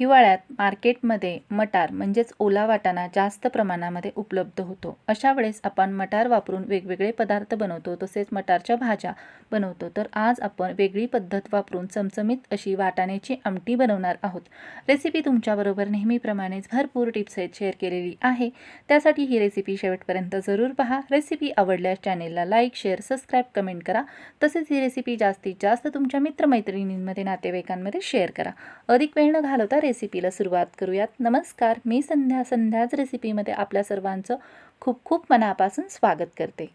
हिवाळ्यात मार्केटमध्ये मटार म्हणजेच ओला वाटाणा जास्त प्रमाणामध्ये उपलब्ध होतो. अशा वेळेस आपण मटार वापरून वेगवेगळे पदार्थ बनवतो. तसेच मटारच्या भाज्या बनवतो. तर आज आपण वेगळी पद्धत वापरून चमचमीत अशी वाटाण्याची आमटी बनवणार आहोत. रेसिपी तुमच्याबरोबर नेहमीप्रमाणेच भरपूर टिप्स आहेत शेअर केलेली आहे. त्यासाठी ही रेसिपी शेवटपर्यंत जरूर पहा. रेसिपी आवडल्यास चॅनेलला लाईक शेअर सबस्क्राईब कमेंट करा. तसेच ही रेसिपी जास्तीत जास्त तुमच्या मित्रमैत्रिणींमध्ये नातेवाईकांमध्ये शेअर करा. अधिक वेळ न घालवता रेसिपीला सुरुवात करूयात. नमस्कार मी संध्या संध्याच रेसिपीमध्ये आपल्या सर्वांचं खूप खूप मनापासून स्वागत करते.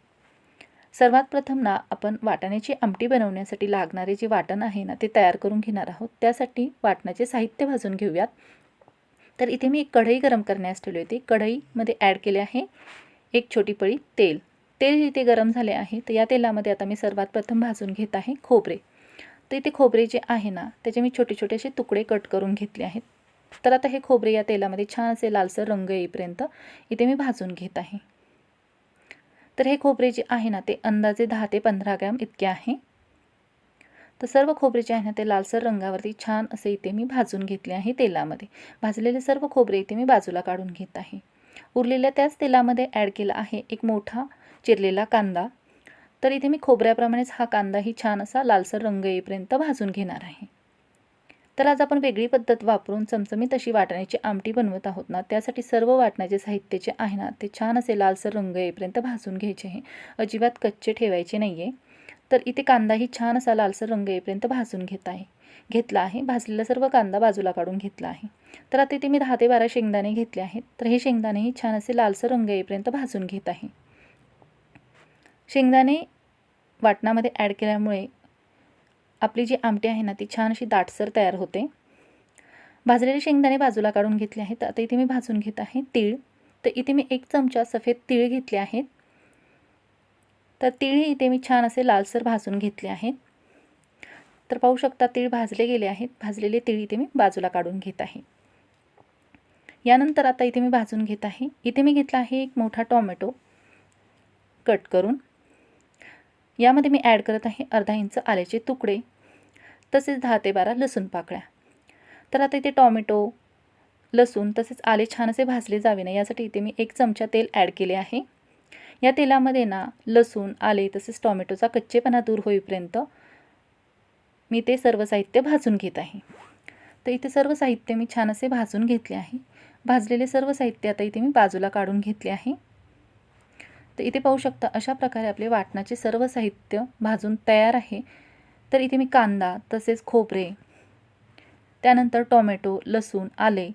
सर्वात प्रथम ना आपण वाटाण्याची आमटी बनवण्यासाठी लागणारे जे वाटण आहे ना ते तयार करून घेणार आहोत. त्यासाठी वाटणाचे साहित्य भाजून घेऊयात. तर इथे मी एक कढई गरम करण्यास ठेवली होती. कढईमध्ये ॲड केले आहे एक छोटी पळी तेल. तेल इथे गरम झाले आहे. तर या तेलामध्ये आता मी सर्वात प्रथम भाजून घेत आहे खोबरे. तर इथे खोबरे जे आहे ना त्याचे मी छोटे छोटे असे तुकडे कट करून घेतले आहेत. तर आता हे खोबरे या तेलामध्ये छान असे लालसर रंग येईपर्यंत इथे मी भाजून घेत आहे. तर हे खोबरे जे आहे ना ते अंदाजे दहा ते पंधरा ग्रॅम इतके आहे. तर सर्व खोबरे जे आहे ना ते लालसर रंगावरती छान असे इथे मी भाजून घेतले आहे तेलामध्ये. भाजलेले सर्व खोबरे इथे मी बाजूला काढून घेत आहे. उरलेल्या त्याच तेलामध्ये ॲड केला आहे एक मोठा चिरलेला कांदा. तर इथे मी खोबऱ्याप्रमाणेच हा कांदाही छान असा लालसर रंग येईपर्यंत भाजून घेणार आहे. तर आज आपण वेगळी पद्धत वापरून चमचमीत अशी वाटण्याची आमटी बनवत आहोत ना त्यासाठी सर्व वाटण्याचे साहित्य जे आहे ना ते छान असे लालसर रंग येईपर्यंत भाजून घ्यायचे आहे. अजिबात कच्चे ठेवायचे नाही आहे तर इथे कांदाही छान असा लालसर रंग येईपर्यंत भाजून घेत आहे. घेतला आहे. भाजलेला सर्व कांदा बाजूला काढून घेतला आहे. तर आता इथे मी दहा ते बारा शेंगदाणे घेतले आहेत. तर हे शेंगदाणेही छान असे लालसर रंग येईपर्यंत भाजून घेत आहे. शेंगदाणे वाटणामध्ये ॲड केल्यामुळे आपली जी आमटी आहे ना ती छान अशी दाटसर तयार होते. भाजलेले शेंगदाणे बाजूला काढून घेतले आहेत. आता इथे मी भाजून घेत आहे तीळ. तर इथे मी एक चमचा सफेद तीळ घेतले आहेत. तर तीळही इथे मी छान असे लालसर भाजून घेतले आहेत. तर पाहू शकता तीळ भाजले गेले आहेत. भाजलेले तीळ इथे मी बाजूला काढून घेत आहे. यानंतर आता इथे मी भाजून घेत आहे. इथे मी घेतला आहे एक मोठा टॉमॅटो कट करून. यामध्ये मी ॲड करत आहे अर्धा इंच आल्याचे तुकडे तसेच दहा ते बारा लसूण पाकळ्या. तर आता इथे टॉमॅटो लसूण तसेच आले छान असे भाजले जावे ना यासाठी इथे मी एक चमचा तेल ॲड केले आहे. या तेलामध्ये ना लसूण आले तसेच टॉमॅटोचा कच्चेपणा दूर होईपर्यंत मी ते सर्व साहित्य भाजून घेत आहे. तर इथे सर्व साहित्य मी छान असे भाजून घेतले आहे. भाजलेले सर्व साहित्य आता इथे मी बाजूला काढून घेतले आहे. तर इथे पाहू शकता अशा प्रकारे आपले वाटणाचे सर्व साहित्य भाजून तयार आहे. तर इथे मी कांदा तसेच खोबरे त्यानंतर टोमॅटो लसूण आले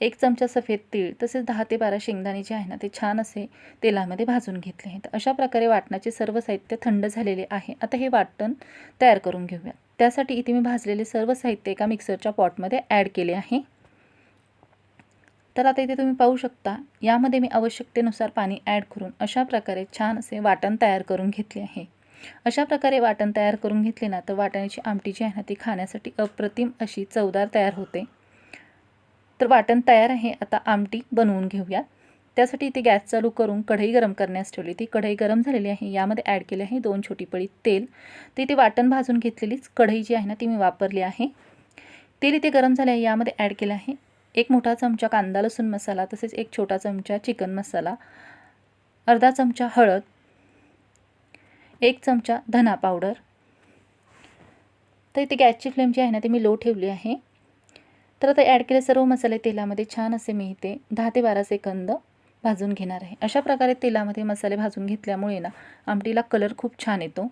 एक चमचा सफेद तीळ तसेच दहा ते बारा शेंगदाणे जे आहे ना ते छान असे तेलामध्ये भाजून घेतले आहेत. अशा प्रकारे वाटणाचे सर्व साहित्य थंड झालेले आहे. आता हे वाटण तयार करून घेऊया. त्यासाठी इथे मी भाजलेले सर्व साहित्य एका मिक्सरच्या पॉटमध्ये ॲड केले आहे. तर आता इथे तुम्ही पाहू शकता यामध्ये मी आवश्यकतेनुसार पाणी ॲड करून अशा प्रकारे छान असे वाटण तयार करून घेतले आहे. अशा प्रकारे वाटण तयार करून घेतले ना तर वाटण्याची आमटी जी आहे ना ती खाण्यासाठी अप्रतिम अशी चवदार तयार होते. तर वाटण तयार आहे आता आमटी बनवून घेऊया. त्यासाठी इथे गॅस चालू करून कढई गरम करण्यास ठेवली. ती कढई गरम झालेली आहे यामध्ये ॲड केली आहे दोन छोटी पळी तेल. तर इथे वाटण भाजून घेतलेलीच कढई जी आहे ना ती मी वापरली आहे. तेल इथे गरम झाले आहे यामध्ये ॲड केलं आहे एक मोठा चमचा कांदा लसूण मसाला तसेच एक छोटा चमचा चिकन मसाला अर्धा चमचा हळद एक चमचा धना पावडर. तर इथे गॅसची फ्लेम जी आहे ना ती मी लो ठेवली आहे. तर आता ॲड केले सर्व मसाले तेलामध्ये छान असे मी इथे दहा ते बारा सेकंद भाजून घेणार आहे. अशा प्रकारे तेलामध्ये मसाले भाजून घेतल्यामुळे ना आमटीला कलर खूप छान येतो.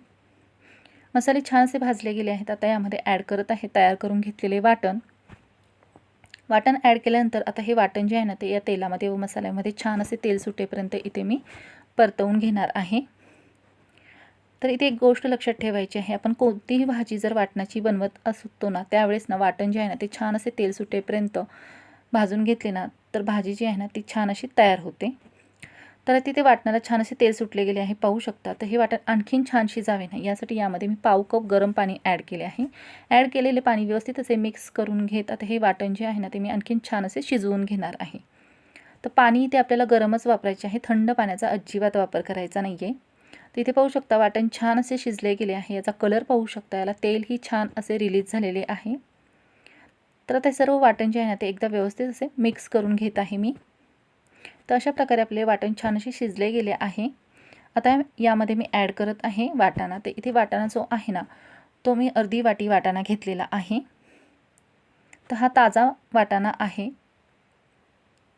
मसाले छान असे भाजले गेले आहेत आता यामध्ये ॲड करत आहे तयार करून घेतलेले वाटण. वाटण ॲड केल्यानंतर आता हे वाटण जे आहे ना ते या तेलामध्ये व मसाल्यामध्ये छान असे तेल सुटेपर्यंत इथे मी परतवून घेणार आहे. तर इथे एक गोष्ट लक्षात ठेवायची आहे आपण कोणतीही भाजी जर वाटणाची बनवत असतो ना त्यावेळेस ना वाटण जे आहे ना ते छान असे तेल सुटेपर्यंत भाजून घेतले ना तर भाजी जी आहे ना ती छान अशी तयार होते. तर तिथे वाटणाला छान असे तेल सुटले गेले आहे. पाहू शकता. तर हे वाटण आणखीन छान शिजावे नाही. यासाठी यामध्ये मी पाव कप गरम पाणी ॲड केले आहे. ॲड केलेले पाणी व्यवस्थित असे मिक्स करून घेत आता हे वाटण जे आहे ना ते मी आणखीन छान असे शिजवून घेणार आहे. तर पाणी इथे आपल्याला गरमच वापरायचे आहे. थंड पाण्याचा अजिबात वापर करायचा नाही आहे तर इथे पाहू शकता वाटण छान असे शिजले गेले आहे. याचा कलर पाहू शकता. याला तेलही छान असे रिलीज झालेले आहे. तर आता सर्व वाटण जे आहे ना ते एकदा व्यवस्थित असे मिक्स करून घेत आहे मी. तर अशा प्रकारे आपले वाटण छान असे शिजले गेले आहे. आता यामध्ये मी ॲड करत आहे वाटाणा. तर इथे वाटाणा जो आहे ना तो मी अर्धी वाटी वाटाणा घेतलेला आहे. तर हा ताजा वाटाणा आहे.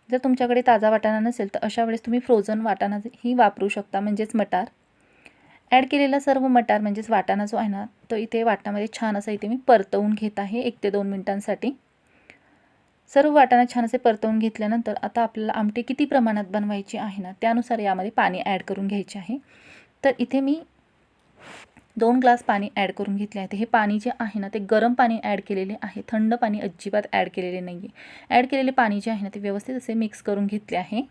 जर तुमच्याकडे ताजा वाटाणा नसेल तर अशा वेळेस तुम्ही फ्रोझन वाटाणा ही वापरू शकता म्हणजेच मटार. ॲड केलेला सर्व मटार म्हणजेच वाटाणा जो आहे ना तो इथे वाटणामध्ये छान असं इथे मी परतवून घेत आहे एक ते दोन मिनटांसाठी. सर्व वाटाणा छान असे परतवून घेतल्यानंतर आता आपल्याला आमटी किती प्रमाणात बनवायची आहे ना त्यानुसार यामध्ये पाणी ॲड करून घ्यायचे आहे. तर इथे मी दोन ग्लास पाणी ॲड करून घेतले आहे. हे पाणी जे आहे ना ते गरम पाणी ॲड केलेले आहे. थंड पाणी अजिबात ॲड केलेले नाही आहे ॲड केलेले पाणी जे आहे ना ते व्यवस्थित असे मिक्स करून घेतले आहे.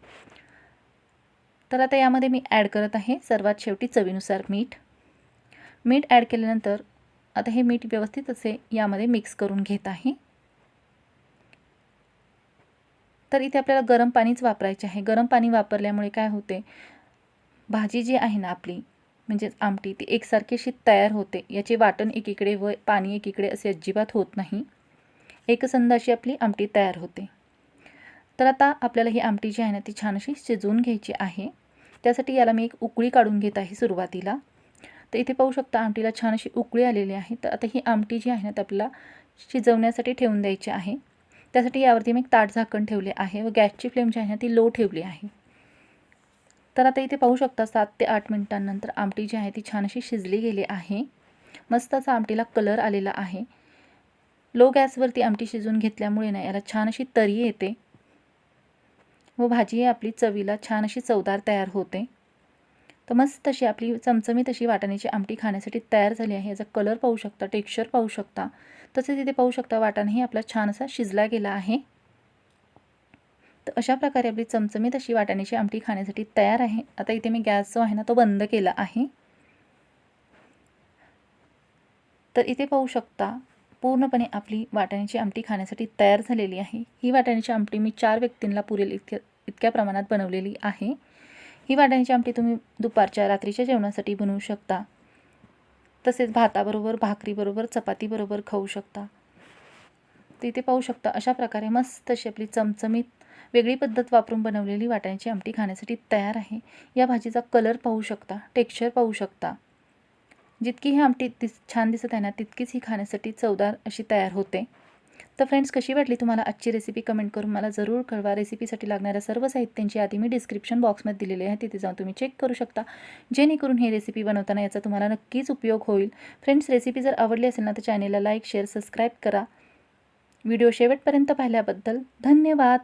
तर आता यामध्ये मी ॲड करत आहे सर्वात शेवटी चवीनुसार मीठ. मीठ ॲड केल्यानंतर आता हे मीठ व्यवस्थित असे यामध्ये मिक्स करून घेत आहे. तर इथे आपल्याला गरम पाणीच वापरायचे आहे. गरम पाणी वापरल्यामुळे काय होते? भाजी जी आहे ना आपली म्हणजेच आमटी ती एकसारखीशी तयार होते. याचे वाटण एकीकडे व पाणी एकीकडे असे अजिबात होत नाही. एकसंध अशी आपली आमटी तयार होते. तर आता आपल्याला ही आमटी जी आहे ना ती छान अशी शिजवून घ्यायची आहे. त्यासाठी याला मी एक उकळी काढून घेत आहे सुरुवातीला. तर इथे पाहू शकता आमटीला छान अशी उकळी आलेली आहे. तर आता ही आमटी जी आहे ना ती आपल्याला शिजवण्यासाठी ठेवून द्यायची आहे. त्यासाठी यावरती मी एक ताट झाकण ठेवले आहे व गॅसची फ्लेम जी आहे ना ती लो ठेवली आहे. तर आता इथे पाहू शकता सात ते आठ मिनटांनंतर आमटी जी आहे ती छान अशी शिजली गेली आहे. मस्त असा आमटीला कलर आलेला आहे. लो गॅसवरती आमटी शिजवून घेतल्यामुळे ना याला छान अशी तरी येते. व भाजी आपली चवीला छान अशी चवदार तयार होते. तर मस्त अशी आपली चमचमीत अशी वाटाण्याची आमटी खाण्यासाठी तयार झाली आहे. याचा कलर पाहू शकता टेक्स्चर पाहू शकता. तसेच इथे पाहू शकता वाटाणाही आपला छान असा शिजला गेला आहे. तर अशा प्रकारे आपली चमचमीत अशी वाटाण्याची आमटी खाण्यासाठी तयार आहे. आता इथे मी गॅस जो आहे ना तो बंद केला आहे. तर इथे पाहू शकता पूर्णपणे आपली वाटाण्याची आमटी खाण्यासाठी तयार झालेली आहे. ही वाटाण्याची आमटी मी चार व्यक्तींना पुरेल इतक्या इतक्या प्रमाणात बनवलेली आहे. ही वाटाण्याची आमटी तुम्ही दुपारच्या रात्रीच्या जेवणासाठी बनवू शकता. तसेच भाताबरोबर भाकरीबरोबर चपातीबरोबर खाऊ शकता. तिथे पाहू शकता अशा प्रकारे मस्त अशी आपली चमचमीत वेगळी पद्धत वापरून बनवलेली वाटाण्याची आमटी खाण्यासाठी तयार आहे. या भाजीचा कलर पाहू शकता टेक्स्चर पाहू शकता. जितकी ही आमटी दिस छान दिसत आहे ना तितकीच ही खाण्यासाठी चवदार अशी तयार होते. तर फ्रेंड्स कशी वाटली तुम्हाला आजची रेसिपी कमेंट करून मला जरूर कळवा. रेसिपीसाठी लागणाऱ्या सर्व साहित्यांची आधी मी डिस्क्रिप्शन बॉक्समध्ये दिलेली आहे. तिथे जाऊन तुम्ही चेक करू शकता. जेणेकरून ही रेसिपी बनवताना याचा तुम्हाला नक्कीच उपयोग होईल. फ्रेंड्स रेसिपी जर आवडली असेल ना तर चॅनेलला लाईक शेअर सबस्क्राईब करा. व्हिडिओ शेवटपर्यंत पाहिल्याबद्दल धन्यवाद.